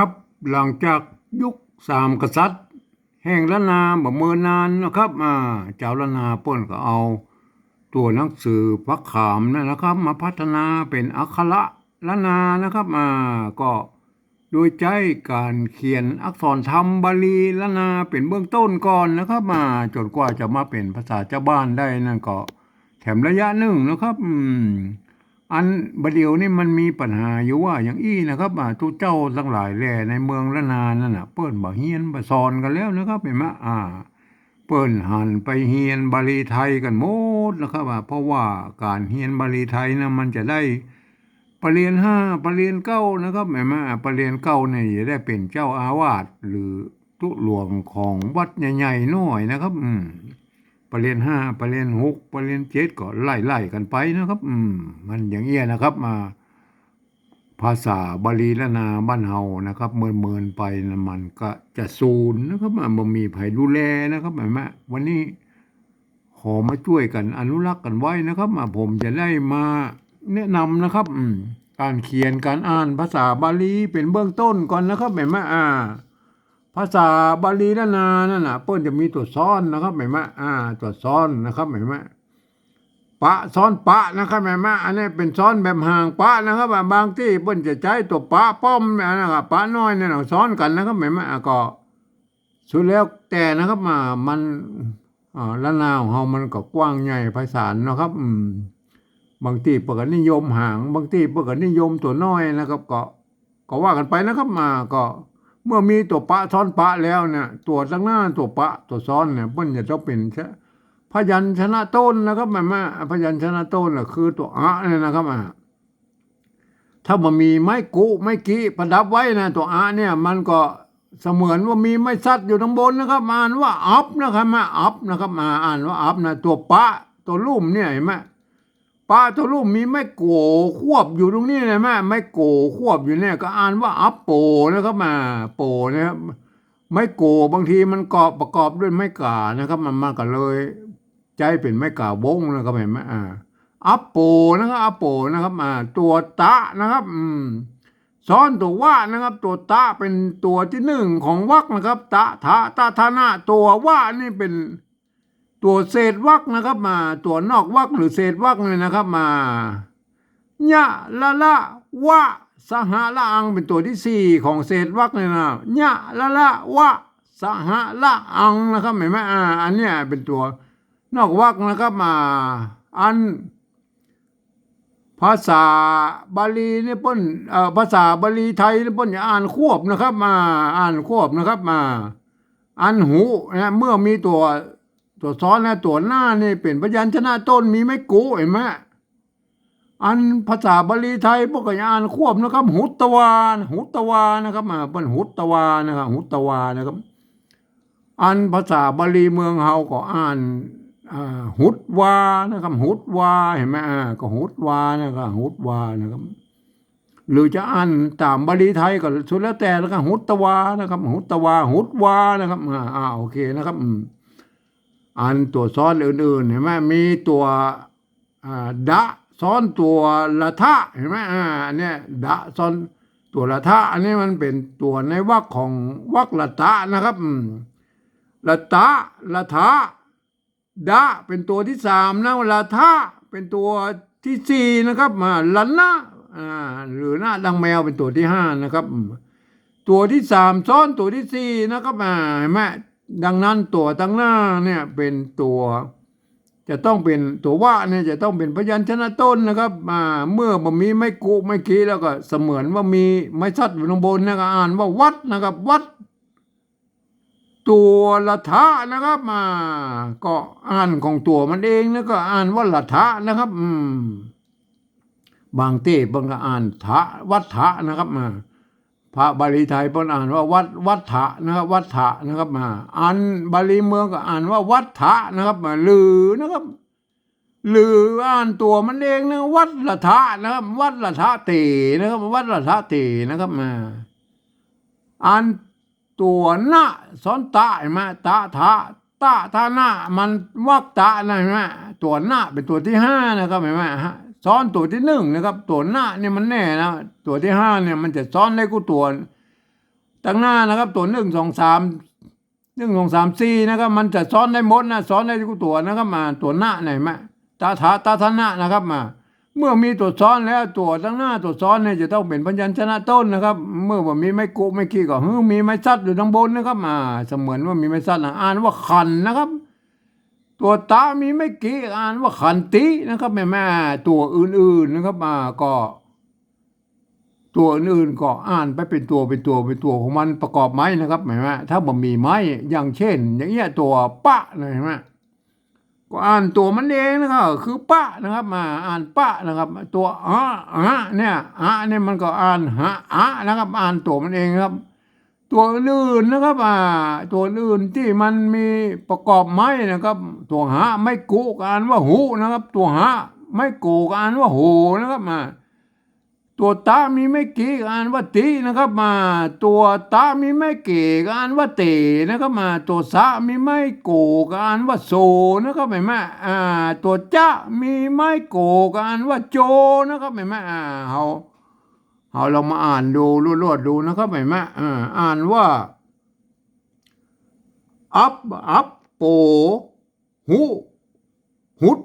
ครับหลังจากยุคสามกษัตริย์ แห่งละนาบ่เมินนานนะครับอ่าเจ้าละนาเปิ้นก็เอา ตัวหนังสือพระขามนั่นนะครับ มาพัฒนาเป็นอักขระละนานะครับอ่าก็โดยใจการเขียนอักษรธรรมบาลีละนาเป็นเบื้องต้นก่อนนะครับมาจนกว่าจะมาเป็นภาษาเจ้าบ้านได้นั่นก็แถมระยะหนึ่งนะครับ อืม อันบเดียวนี่มันมีปัญหาอยู่ว่าอย่างอี้นะครับอ่าทุกเจ้าทั้งหลายแหล่ในเมืองละนานนั่นน่ะ เปิ้นบ่เฮียนบ่สอนกันแล้วนะครับเห็นไหมอ่า เปิ้นหันไปเฮียนบาลีไทยกันหมดนะครับว่าเพราะว่าการเฮียนบาลีไทยนะมันจะได้ปรริญญาห้าปรริญญาเก้านะครับเห็นไหมาปรริญญาเก้าเนี่ยจะได้เป็นเจ้าอาวาสหรือตุหลวงของวัดใหญ่ๆหน่อยนะครับ อืม ประเรียนห้าประเรียนหกประเรียนเจ็ดก็ไล่ไล่กันไปนะครับ อืม มันอย่างเงี้ยนะครับ มา ภาษาบาลีละนาบ้านเฮานะครับเมินเมินไปนะมันก็จะสูญนะครับมันบ่มีไผดูแลนะครับแม่วันนี้ขอมาช่วยกันอนุรักษ์กันไว้นะครับมาผมจะได้มาแนะนำนะครับ อืมการเขียนการอ่านภาษาบาลีเป็นเบื้องต้นก่อนนะครับแม่อ่า ภาษาบาลีละนานั่นน่ะเปิ้นจะมีตัวซ้อนนะครับเห็นไหมอ่า ตัวซ้อนนะครับเห็นไหมปะซ้อนปะนะครับเห็นไหมอันนี้เป็นซ้อนแบบห่างปะนะครับบางที่เปิ้นจะใช้ตัวปะป้อมนะครับปะน้อยเนี่ยซ้อนกันนะครับเห็นไหมอะก็สุดแล้วแต่นะครับมามันอ่าละนาของเฮามันก็กว้างใหญ่ไพศาลนะครับ อืมบางที่เปิดนิยมห่าง บางที่เปิดนิยมตัวน้อยนะครับ ก็ ก็ว่ากันไปนะครับมาก็ เมื่อมีตัวปะซ้อนปะแล้วเนี่ย ตัวตั้งหน้าตัวปะตัวซ้อนเนี่ยมันจะต้องเป็นพยัญชนะต้นนะครับแม่แม่พยัญชนะต้นน่ะคือตัวอะเนี่ยนะครับอะถ้ามันมีไม้กุไม้กี้ประดับไว้นะตัวอะเนี่ย มันก็เสมือนว่ามีไม้ซัดอยู่ข้งบนนะครับอ่านว่าอัพนะครับมาอัพนะครับมาอ่านว่าอัพนะตัวปะตัวลุ่มเนี่ยเห็นไหม ปลาตัวลูกมีไม่โกควบอยู่ตรงนี้เลยแม่ไม่โกควบอยู่เนี่ยก็อ่านว่าอัปโปนะครับมาโปนะครับไม่โกบางทีมันกอบประกอบด้วยไม่กานะครับ มันมาก็เลย ใจเป็นไม่กาวงนะครับเห็นไหมอ่าอัปโปนะครับอัปโปนะครับมาตัวตะนะครับ อืมซ้อนตัวว่านะครับ ตัวตะเป็นตัวที่หนึ่งของวรรคนะครับ ตะทะตะทานะตัวว่านี่เป็น ตัวเศษวักนะครับมา ตัวนอกวักหรือเศษวักเลยนะครับมายะละละวะสหละอังเป็นตัวที่สี่ของเศษวักเลยนะยะละละวะสหละอังนะครับเห็นไหมอ่าอันเนี้ยเป็นตัวนอกวักนะครับมา อัน ภาษาบาลีนี่ป้นเอ่อภาษาบาลีไทยนี่เปิ้นจะอ่านควบนะครับ มา อ่านควบนะครับมา อันหูนะเมื่อมีตัว ตัวซ้อนนะตัวหน้านี่เป็นพยัญชนะต้นมีไม่กูเห็นไหมอันภาษาบาลีไทยพวกก็อ่านควบนะครับ หุตวาหุตวานะครับมาเป็นหุตวานะครับหุตวานะครับ อันภาษาบาลีเมืองเฮาก็อ่านหุดวานะครับหุดวาเห็นไหมอ่าก็หุดวานะครับหุดวานะครับ หรือจะอ่านตามบาลีไทยก็สุดแล้วแต่แล้วก็หุตวานะครับ หุตวา หุดวานะครับอ่าอ่าโอเคนะครับอืม อันตัวซ้อนอื่นๆเห็นไหมมีตัวอ่าดะซ้อนตัวละทะเห็นไหมอ่าอันเนี้ยดะซ้อนตัวละทะอันนี้มันเป็นตัวในวรรคของวรรคละทะนะครับละทะละทะดะเป็นตัวที่สามนะละทะเป็นตัวที่สี่นะครับมาละนะอ่าหรือหน้าดังแมวเป็นตัวที่ห้านะครับ ตัวที่สามซ้อนตัวที่สี่นะครับอ่าเห็นไหม ดังนั้นตัวตั้งหน้าเนี่ยเป็นตัวจะต้องเป็นตัวว่าเนี่ยจะต้องเป็นพยัญชนะต้นนะครับอ่าเมื่อมันมีไม่กุไม่กีแล้วก็เสมือนว่ามีไม่ชัดอยู่ข้างบนนะครับอ่านว่าวัดนะครับ วัด ตัวละทะนะครับมา ก็อ่านของตัวมันเองแล้วก็อ่านว่าละทะนะครับ อืม บางเต้บางก็อ่านทะวัดทะนะครับมา พระบาลีไทยเพิ่นอ่านว่าวัดวัดถะนะครับ วัดถะนะครับมาอ่านบาลีเมืองก็อ่านว่าวัดถะนะครับมาหรือนะครับหรืออ่านตัวมันเองนะวัดละทะนะครับ วัดละทะเตนะครับ วัดละทะเตนะครับมาอ่านตัวหน้าสอนตะเห็นไหมตะทะตะทาหน้ามันวักตะนะเห็นไหมตัวหน้าเป็นตัวที่ห้านะครับเห็นไหมฮะ ซ้อนตัวที่หนึ่งนะครับ ตัวหน้าเนี่ยมันแน่นะตัวที่ห้าเนี่ยมันจะซ้อนได้กูตัวตั้งหน้านะครับ ตัวหนึ่งสองสามหนึ่งสองสามสี่นะครับมันจะซ้อนได้หมดนะซ้อนได้ทุกตัวนะครับมาตัวหน้าไหนมาตาถาตาทนะนะครับมา เมื่อมีตัวซ้อนแล้วตัวตั้งหน้าตัวซ้อนเนี่ยจะต้องเป็นพยัญชนะต้นนะครับ เมื่อว่ามีไม้กุไม่ขี้ก็ฮึมีไม้ซัดอยู่ทางบนนะครับมา เสมือนว่ามีไม้ซัดนะอ่านว่าขันนะครับ ตัวตามีไม่กี่อ่านว่าขันตินะครับแม่แม่ตัวอื่นๆนะครับมาก็ ตัวอื่นๆก็อ่านไปเป็นตัวเป็นตัวเป็นตัวของมันประกอบไม้นะครับแม่แม่ถ้าบ่มีไม้อย่างเช่น อย่างเงี้ยตัวปะนะเห็นไหมก็อ่านตัวมันเองนะครับคือปะนะครับ มาอ่านปะนะครับ ตัวอะอะเนี่ยอะเนี่ยมันก็อ่านหะอะนะครับ อ่านตัวมันเองครับ ตัวอื่นนะครับอ่าตัวอื่นที่มันมีประกอบไม้นะครับ ตัวหาไม่กูกอ่านว่าหูนะครับ ตัวหาไม่กูกอ่านว่าหูนะครับมาตัวตามีไม่กี่อ่านว่าตีนะครับมา ตัวตามีไม่เกี่อ่านว่าเตนะครับมา ตัวสะมีไม่โกกอ่านว่าโซนะครับเห็นไหมอ่า ตัวจ้ามีไม่โกกอ่านว่าโจนะครับเห็นไหมอ่าเฮา เอาเรามาอ่านดูรวดๆดูนะครับเห็นไหมอ่าอ่านว่า อัปอัปโปหุหุด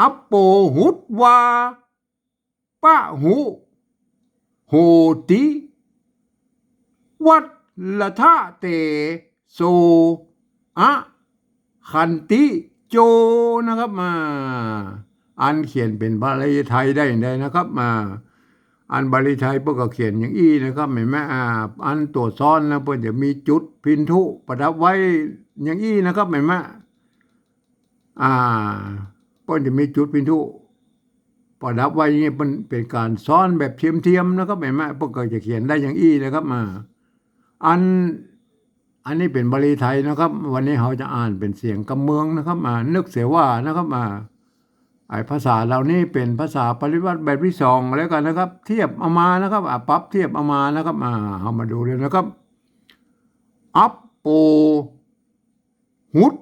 อัปโปหุดวาปะหุโหติวัดละทะเตโซอะขันติโจนะครับมา อันเขียนเป็นบาลีไทยได้ได้นะครับมา อันบาลีไทยเพื่อก็เขียนอย่างอี้นะครับเห็นไหมอ่า อันตัวซ้อนนะเพื่อจะมีจุดพินทุประดับไว้อย่างอี้นะครับเห็นไหมอ่าเพื่อจะมีจุดพินทุประดับไว้อย่างนี้เป็นเป็นการซ้อนแบบเทียมเทียมๆนะครับเห็นไหมเพื่อก็จะเขียนได้อย่างอี้นะครับมาอันอันนี้เป็นบาลีไทยนะครับ วันนี้เราจะอ่านเป็นเสียงกำเมืองนะครับมานึกเสียว่านะครับมา ไอ้ภาษาเหล่านี้เป็นภาษาปริวัติแบบที่สองแล้วกันนะครับ เทียบเอามานะครับอะปรับเทียบเอามานะครับมาเอามาดูเลยนะครับอัปโปหุด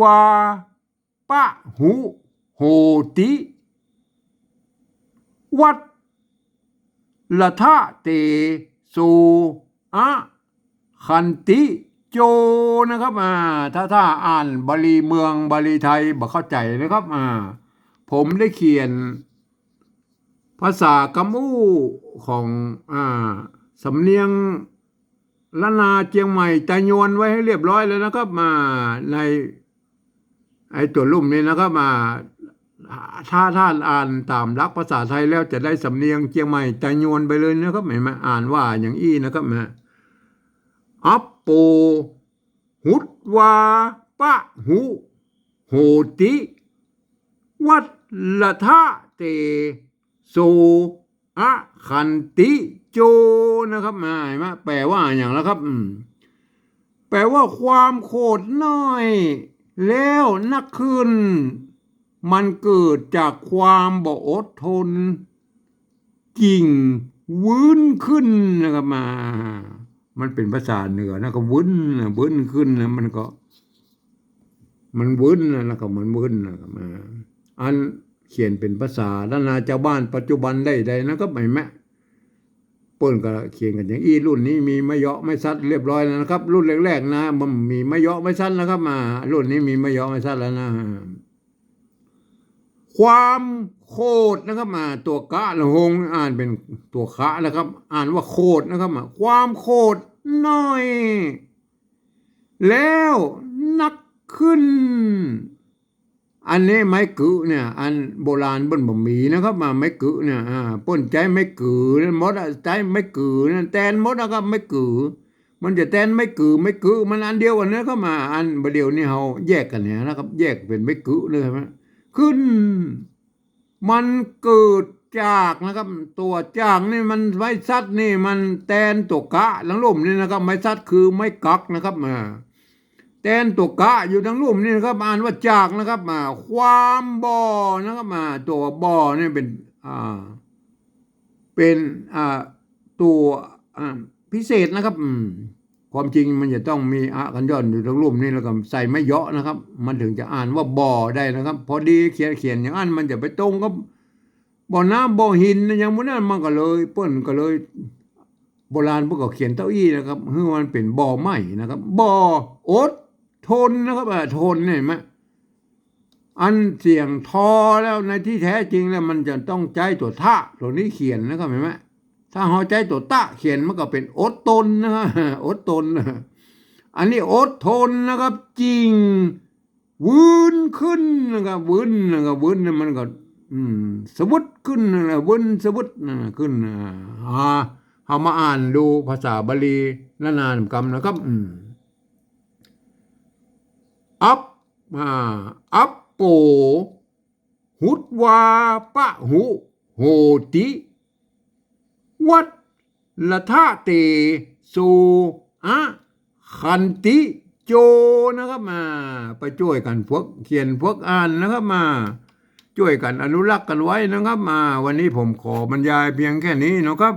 วาปะหุโหติ วัดละทะเตโซอะขันติโจนะครับอ่าถ้าถ้าอ่านบาลีเมืองบาลีไทยบ่เข้าใจนะครับอ่า ผมได้เขียน ภาษากำอู้ของอ่าสำเนียงละนาเจียงใหม่ตะยวนไว้ให้เรียบร้อยแล้วนะครับมาในไอตัวลุ่มนี้นะครับมาถ้าท่านอ่านตามรักภาษาไทยแล้วจะได้สำเนียงเจียงใหม่ตะยวนไปเลยนะครับเห็นไหมอ่านว่าอย่างอี้นะครับมาอัปโปหุดวาปะหุโหติ วัด ละทะเตโซอะขันติโจนะครับมาเห็นไหมแปลว่าอย่างแล้วครับแปลว่าความโคตรน้อย แล้วนักขึ้น มันเกิดจากความบ่อดทนจริงวื้นขึ้นนะครับมา มันเป็นภาษาเหนือนะก็วื้นนะวื้นขึ้นนะมันก็ มันวื้นนะแล้วก็มันวื้นนะครับมาอัน เขียนเป็นภาษาล้านนาชาวบ้านปัจจุบันได้ใดนะครับไม่แม่เปิ้นก็เขียนกันอย่างอีรุ่นนี้มีไม่เยาะไม่ซัดเรียบร้อยแล้วนะครับ รุ่นแรกๆนะมันมีไม่เยาะไม่ซัดนะครับ มา รุ่นนี้มีไม่เยาะไม่ซัดแล้วนะ ความโคตรนะครับมา ตัวกะละหงอ่านเป็นตัวคะนะครับ อ่านว่าโคตรนะครับมาความโคตรน้อย แล้วนักขึ้น อันนี้ไม้กึเนี่ย อันโบราณเปิ้นบ่มีนะครับ มาไม้กึเนี่ยอ่าป้นใจไม้กึนั่นมดอะใจไม้กึนั่นแตนมดนะครับไม้กึมันจะแตนไม้กึไม้กึมันอันเดียวกันเนี้เข้ามาอันบ่เดียวนี่เฮาแยกกันเนี่ยนะครับ แยกเป็นไม้กึเลยใช่ไหมขึ้น มันเกิดจากนะครับ ตัวจากนี่มันไม้ซัดนี่มันแตนตัวกะหลังลมนี่นะครับ ไม้ซัดคือไม้กักนะครับมา แตนตัวกะอยู่ทั้งรูปนี่นะครับอ่านว่าจากนะครับมาความบ่อนะครับมาตัวบ่อนี่เป็นอ่าเป็นอ่าตัวอ่าพิเศษนะครับความจริงมันจะต้องมีอะกันย่อนอยู่ทั้งรูปนี่แล้วก็ใส่ไม่เยาะนะครับ มันถึงจะอ่านว่าบ่อได้นะครับ พอดีเขียนเขียนอย่างนั้นมันจะไปตรงกับบ่อน้ำบ่อหินอย่างพวกนั้นมันก็เลยเปิ้นก็เลยบบราณพวกก็เขียนเต้าอี้นะครับคือมันเป็นบ่อไม้นะครับบ่ออด ทนนะครับอ่าทนเนี่ยเห็นไหมอันเสียงทอแล้วในที่แท้จริงแล้วมันจะต้องใจตัวท่าตัวนี้เขียนนะครับเห็นไหมถ้าหอใจตัวตะเขียนมันก็เป็นอดตนนะครับอดตนนะอันนี้อดทนนะครับ จริงวืนขึ้นนะครับวืนนะครับวืนเนี่ยมันก็ อืมสวุดขึ้นนะวืนสวุดนะขึ้นอ่าเอามาอ่านดูภาษาบาลีละนานกรรมนะครับ อืม อัปอ่าอัปโป หุตวาปะหุ โหติ วัดละทะเตสูอะขันติโจนะครับมาไปช่วยกันพวกเขียนพวกอ่านนะครับมา ช่วยกันอนุรักษ์กันไว้นะครับมา วันนี้ผมขอบรรยายเพียงแค่นี้นะครับ